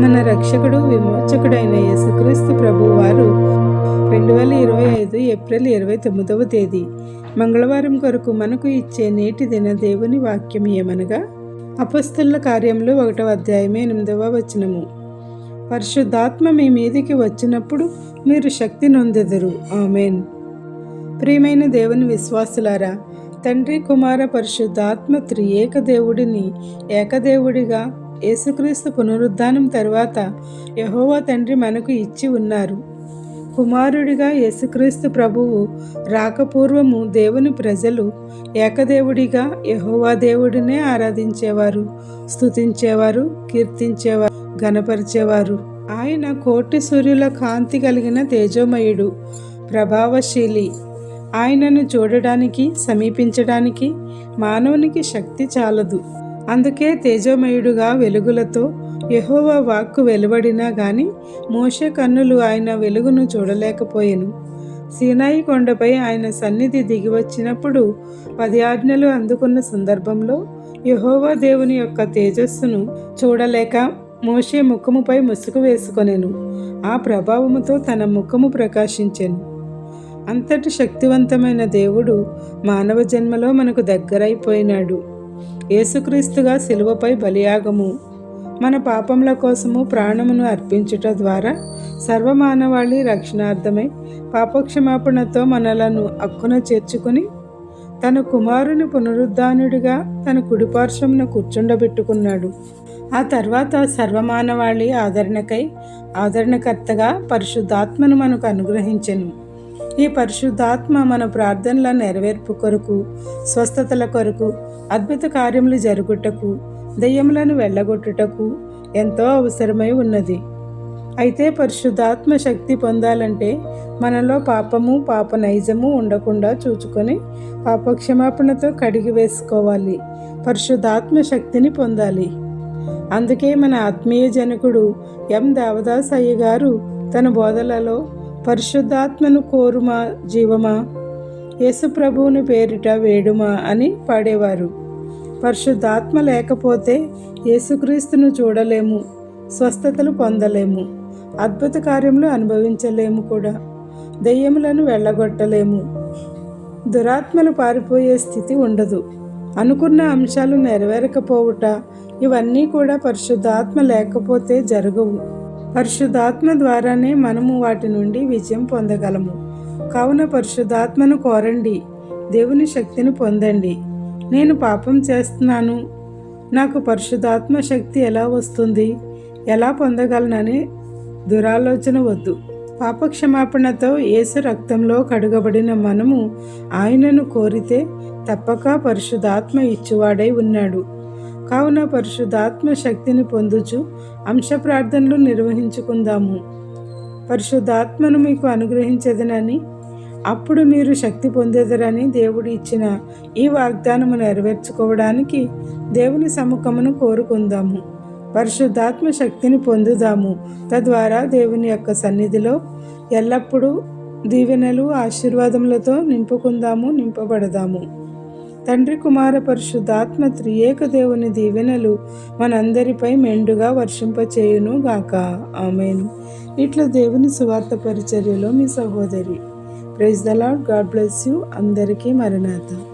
మన రక్షకుడు విమోచకుడైన యేసుక్రీస్తు ప్రభు వారు రెండు వేల ఇరవై ఐదు ఏప్రిల్ ఇరవై తొమ్మిదవ తేదీ. మంగళవారం కొరకు మనకు ఇచ్చే నేటి దిన దేవుని వాక్యం ఏమనగా అపస్తుల కార్యంలో ఒకటవ అధ్యాయం ఎనిమిదవ వచనము. పరిశుద్ధాత్మ మీ మీదికి వచ్చినప్పుడు మీరు శక్తి నొందెదరు. ఆమెన్. ప్రియమైన దేవుని విశ్వాసులారా తండ్రి కుమార పరిశుద్ధాత్మ త్రియేక దేవుడిని ఏకదేవుడిగా యేసుక్రీస్తు పునరుద్ధానం తరువాత యహోవా తండ్రి మనకు ఇచ్చి ఉన్నారు. కుమారుడిగా యేసుక్రీస్తు ప్రభువు రాకపూర్వము దేవుని ప్రజలు ఏకదేవుడిగా యహోవా దేవుడినే ఆరాధించేవారు స్తుతించేవారు కీర్తించేవారు గణపరిచేవారు ఆయన కోటి సూర్యుల కాంతి కలిగిన తేజోమయుడు ప్రభావశీలి. ఆయనను చూడడానికి సమీపించడానికి మానవునికి శక్తి చాలదు. అందుకే తేజోమయుడుగా వెలుగులతో యహోవా వాక్కు వెలువడినా గాని మోషే కన్నులు ఆయన వెలుగును చూడలేకపోయెను. సీనాయి కొండపై ఆయన సన్నిధి దిగి వచ్చినప్పుడు పది ఆజ్ఞలు అందుకున్న సందర్భంలో యహోవా దేవుని యొక్క తేజస్సును చూడలేక మోషే ముఖముపై ముసుగు వేసుకొనెను. ఆ ప్రభావముతో తన ముఖము ప్రకాశించెను. అంతటి శక్తివంతమైన దేవుడు మానవ జన్మలో మనకు దగ్గరైపోయినాడు. యేసుక్రీస్తుగా శిలువపై బలియాగము. మన పాపముల కోసము ప్రాణమును అర్పించుట ద్వారా సర్వమానవాళి రక్షణార్థమై పాపక్షమాపణతో మనలను అక్కున చేర్చుకుని తన కుమారుని పునరుద్ధానుడిగా తన కుడిపార్శ్వమున కూర్చుండబెట్టుకున్నాడు. ఆ తర్వాత సర్వమానవాళి ఆదరణకై ఆదరణకర్తగా పరిశుద్ధాత్మను మనకు అనుగ్రహించెను. ఈ పరిశుద్ధాత్మ మన ప్రార్థనల నెరవేర్పు కొరకు స్వస్థతల కొరకు అద్భుత కార్యములు జరుగుటకు దెయ్యములను వెళ్ళగొట్టుటకు ఎంతో అవసరమై ఉన్నది. అయితే పరిశుద్ధాత్మ శక్తి పొందాలంటే మనలో పాపము పాప నైజము ఉండకుండా చూచుకొని పాపక్షమాపణతో కడిగి వేసుకోవాలి. పరిశుద్ధాత్మ శక్తిని పొందాలి. అందుకే మన ఆత్మీయ జనకుడు ఎం. దేవదాస్ అయ్య గారు తన బోధలలో పరిశుద్ధాత్మను కోరుమా జీవమా? యేసుప్రభువుని పేరిట వేడుమా అని పాడేవారు. పరిశుద్ధాత్మ లేకపోతే యేసుక్రీస్తును చూడలేము స్వస్థతలు పొందలేము అద్భుత కార్యములు అనుభవించలేము కూడా. దెయ్యములను వెళ్ళగొట్టలేము. దురాత్మలు పారిపోయే స్థితి ఉండదు. అనుకున్న అంశాలు నెరవేరకపోవుట ఇవన్నీ కూడా పరిశుద్ధాత్మ లేకపోతే జరగవు. పరిశుద్ధాత్మ ద్వారానే మనము వాటి నుండి విజయం పొందగలము. కావున పరిశుద్ధాత్మను కోరండి. దేవుని శక్తిని పొందండి. నేను పాపం చేస్తున్నాను. నాకు పరిశుద్ధాత్మ శక్తి ఎలా వస్తుంది? ఎలా పొందగలనని దురాలోచన వద్దు. పాపక్షమాపణతో యేసు రక్తంలో కడుగబడిన మనము ఆయనను కోరితే తప్పక పరిశుద్ధాత్మ ఇచ్చువాడై ఉన్నాడు. కావున పరిశుద్ధాత్మ శక్తిని పొందుచు అంశ ప్రార్థనలు నిర్వహించుకుందాము. పరిశుద్ధాత్మను మీకు అనుగ్రహించదనని అప్పుడు మీరు శక్తి పొందేదరని దేవుడు ఇచ్చిన ఈ వాగ్దానము నెరవేర్చుకోవడానికి దేవుని సముఖమును కోరుకుందాము. పరిశుద్ధాత్మ శక్తిని పొందుదాము. తద్వారా దేవుని యొక్క సన్నిధిలో ఎల్లప్పుడూ దీవెనలు ఆశీర్వాదములతో నింపుకుందాము నింపబడదాము. తండ్రి కుమార పరిశుద్ధాత్మ త్రియేక దేవుని దీవెనలు మనందరిపై మెండుగా వర్షింపచేయును గాక. ఆమెను. ఇట్లా దేవుని సువార్త పరిచర్యలో మీ సహోదరి. Praise the Lord God bless you. అందరికీ మరణాత